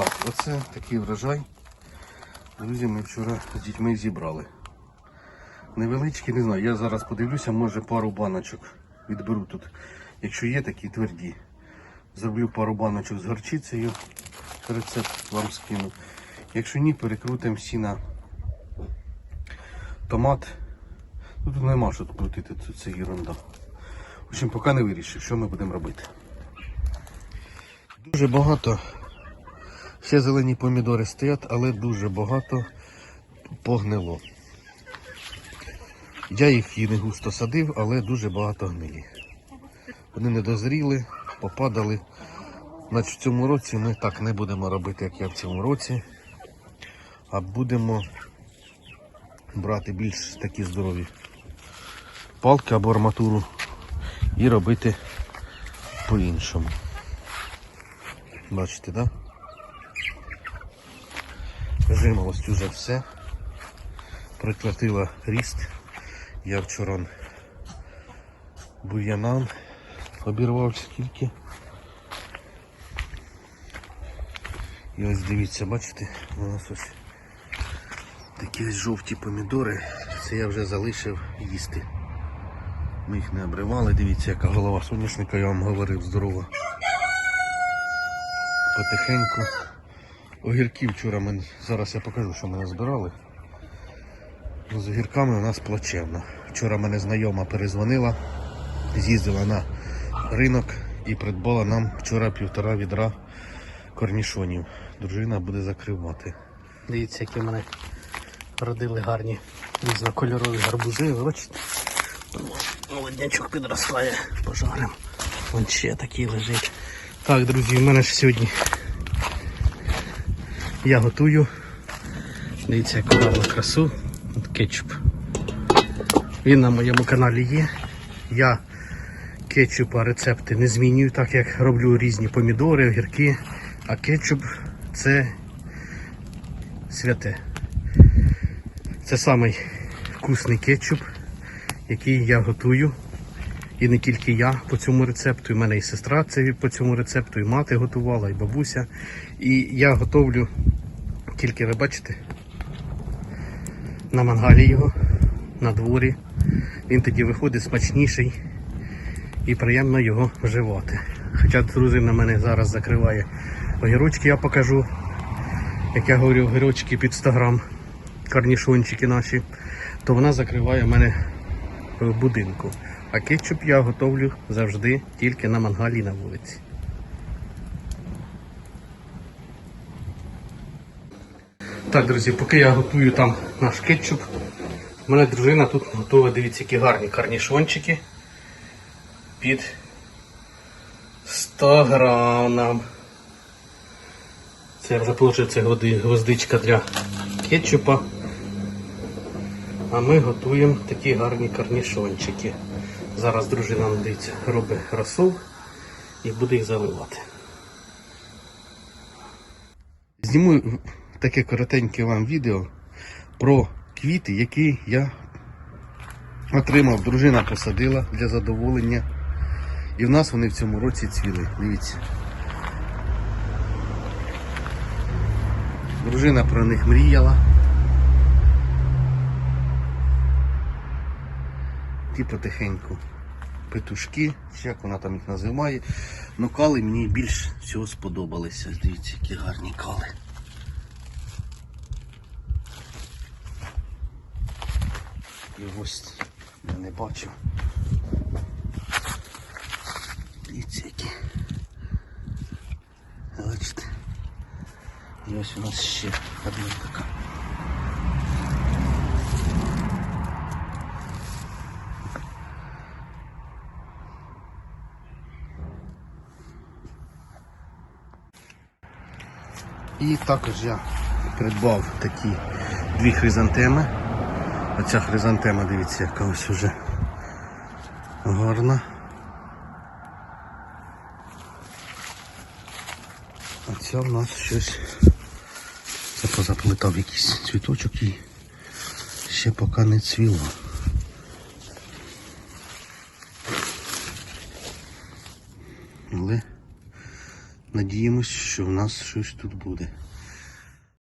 Так, оце такий врожай. Друзі, ми вчора з дітьми зібрали. Невеличкі, не знаю. Я зараз подивлюся, може пару баночок відберу тут. Якщо є такі тверді. Зроблю пару баночок з горчицею. Рецепт вам скину. Якщо ні, перекрутимо всі на томат. Ну, тут нема що крутити, це, це ерунда. В общем, поки не вирішив, що ми будемо робити. Дуже багато. Ще зелені помідори стоять, але дуже багато погнило. Я їх і не густо садив, але дуже багато гнилі. Вони не дозріли, попадали. Значить, в цьому році ми так не будемо робити, як я в цьому році, а будемо брати більш такі здорові палки або арматуру і робити по-іншому. Бачите, так? Да? Жимолость уже все. Прекратила ріст. Я вчора бур'янам обірвав скільки. І ось дивіться, бачите, у нас ось такі жовті помідори. Це я вже залишив їсти. Ми їх не обривали, дивіться, яка голова соняшника, я вам говорив, здорова. Потихеньку. Огірки вчора ми, зараз я покажу, що ми назбирали. Ну, З огірками у нас плачевно. Вчора мене знайома перезвонила, з'їздила на ринок і придбала нам вчора півтора відра корнішонів. Дружина буде закривати. Дивіться, які в мене родили гарні різнокольорові гарбузи. Ви Бачите? Молоднячок підростає, пожарим. Вон ще такий лежить. Так, друзі, в мене ж сьогодні я готую. Дивіться, яку гарну красу. От кетчуп. Він на моєму каналі є. Я кетчупа рецепти не змінюю, так як роблю різні помідори, огірки. А кетчуп це святе. Це самий вкусний кетчуп, який я готую. І не тільки я по цьому рецепту, і мене і сестра це по цьому рецепту, і мати готувала, і бабуся. І я готовлю тільки, ви бачите, на мангалі його, на дворі. Він тоді виходить смачніший і приємно його вживати. Хоча дружина мене зараз закриває огірочки, я покажу. Як я говорю, огірочки під 100 грам, корнішончики наші, то вона закриває мене будинку. А кетчуп я готовлю завжди тільки на мангалі на вулиці. Так, друзі, поки я готую там наш кетчуп, у мене дружина тут готова, дивіться, які гарні корнішончики під 100 грам нам. Це вже положив гвоздичка для кетчупа. А ми готуємо такі гарні корнішончики. Зараз дружина дивіться, робить розсол і буде їх заливати. Зніму таке коротеньке вам відео про квіти, які я отримав. Дружина посадила для задоволення. І в нас вони в цьому році цвіли. Дивіться. Дружина про них мріяла. Ті потихеньку петушки, як вона там їх називає. Ну кали мені більш всього сподобалися. Дивіться, які гарні кали. І ось я не бачив. Дивіться які. Бачите. І ось у нас ще одна така. І також я придбав такі дві хризантеми. Оця хризантема, дивіться, яка ось уже гарна. А ця в нас щось це позаплетав якийсь цвіточок і ще поки не цвіло. Але Надіємось, що в нас щось тут буде.